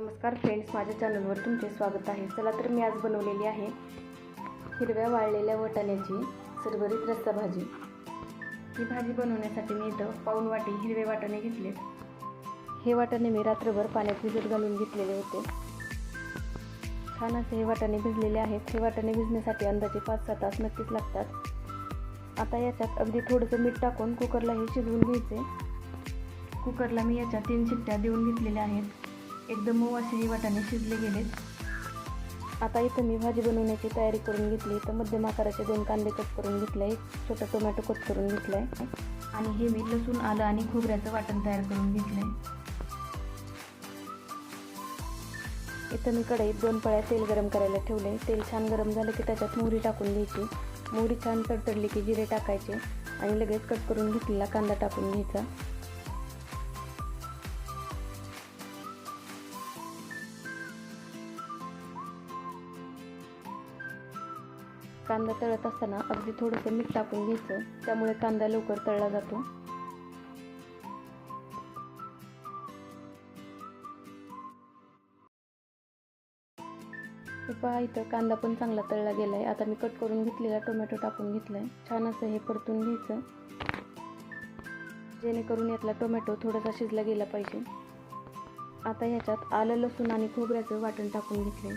नमस्कार फ्रेंड्स माझ्या चॅनलवर तुमचे स्वागत आहे. चला तर मी आज बनवलेली आहे हिरव्या वाळलेल्या वाटाण्याची सरभरीत रस्सा भाजी. ही भाजी बनवण्यासाठी मी इथं पाऊन वाटी हिरवे वाटाणे घेतले हे वाटाणे मी रात्रभर पाण्यात भिजत घालून घेतलेले होते. छान असे हे वाटाणे भिजलेले आहेत. हे वाटाणे भिजण्यासाठी अंदाजे पाच सहा तास नक्कीच लागतात. आता याच्यात अगदी थोडंसं मीठ टाकून कुकरला हे शिजवून घ्यायचे. कुकरला मी याच्या तीन शिट्ट्या देऊन घेतलेल्या आहेत. एकदम मऊ असे हे वाटाणे शिजले गेलेत. आता इथं मी भाजी बनवण्याची तयारी करून घेतली. तर मध्यम आकाराचे दोन कांदे कट करून घेतले. एक छोटा टोमॅटो कट करून घेतला आहे आणि हे मी लसूण आलं आणि खोबऱ्याचं वाटण तयार करून घेतलं आहे इथं मी कढईत दोन पळ्या तेल गरम करायला ठेवले. तेल छान गरम झालं की त्याच्यात मोहरी टाकून घ्यायची. मोहरी छान तडतडली की जिरे टाकायचे. आणि लगेच कट करून घेतलेला कांदा टाकून घ्यायचा. कांदा तळत असताना अगदी थोडंसं मीठ टाकून घ्यायचं. त्यामुळे कांदा लवकर तळला जातो. पहा इथं कांदा पण चांगला तळला गेला आहे आता मी कट करून घेतलेला टोमॅटो टाकून घेतला आहे छान असं हे परतून घ्यायचं. जेणेकरून यातला टोमॅटो थोडासा शिजला गेला पाहिजे. आता ह्याच्यात आलं लसूण आणि खोबऱ्याचं वाटण टाकून घेतले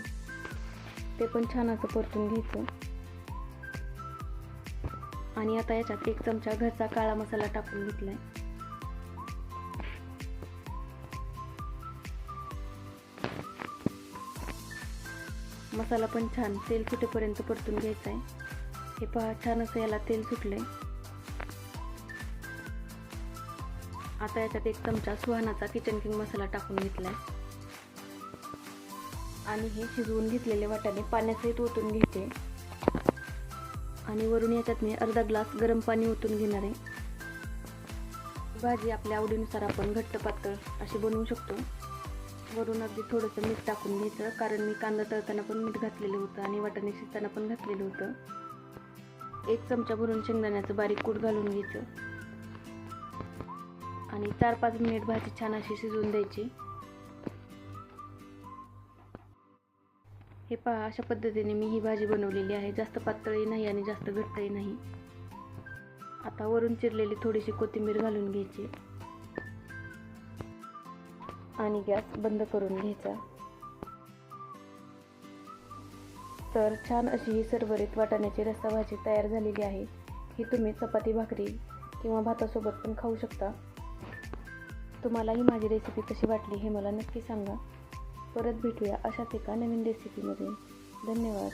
ते पण छान असं परतून घ्यायचं. आणि आता याच्यात एक चमचा घरचा काळा मसाला टाकून घेतलाय. मसाला पण छान तेल सुटेपर्यंत परतून घ्यायचा आहे हे पहा छान असं याला तेल सुटलंय. आता याच्यात एक चमचा सुहानाचा किचन किंग मसाला टाकून घेतलाय. आणि हे शिजवून घेतलेले वाटाणे पाण्यासहित ओतून घेते आणि वरून याच्यात मी अर्धा ग्लास गरम पाणी ओतून घेणार आहे. भाजी आपल्या आवडीनुसार आपण घट्ट पातळ अशी बनवू शकतो. वरून अगदी थोडंसं मीठ टाकून घ्यायचं कारण मी कांदा तळताना पण मीठ घातलेलं होतं आणि वाटाणे शिजताना पण घातलेलं होतं. एक चमचा भरून शेंगदाण्याचं बारीक कूट घालून घ्यायचं. आणि चार पाच मिनिट भाजी छान अशी शिजवून द्यायची. हे पहा अशा पद्धतीने मी ही भाजी बनवलेली आहे. जास्त पातळही नाही आणि जास्त घट्टही नाही. आता वरून चिरलेली थोडीशी कोथिंबीर घालून घ्यायची. आणि गॅस बंद करून घ्यायचा. तर छान अशी ही सरभरीत वाटाण्याची रस्सा भाजी तयार झालेली आहे. ही तुम्ही चपाती भाकरी किंवा भातासोबत पण खाऊ शकता. तुम्हाला ही माझी रेसिपी कशी वाटली हे मला नक्की सांगा. परत भेटूया अशाच एका नवीन रेसिपीमध्ये धन्यवाद.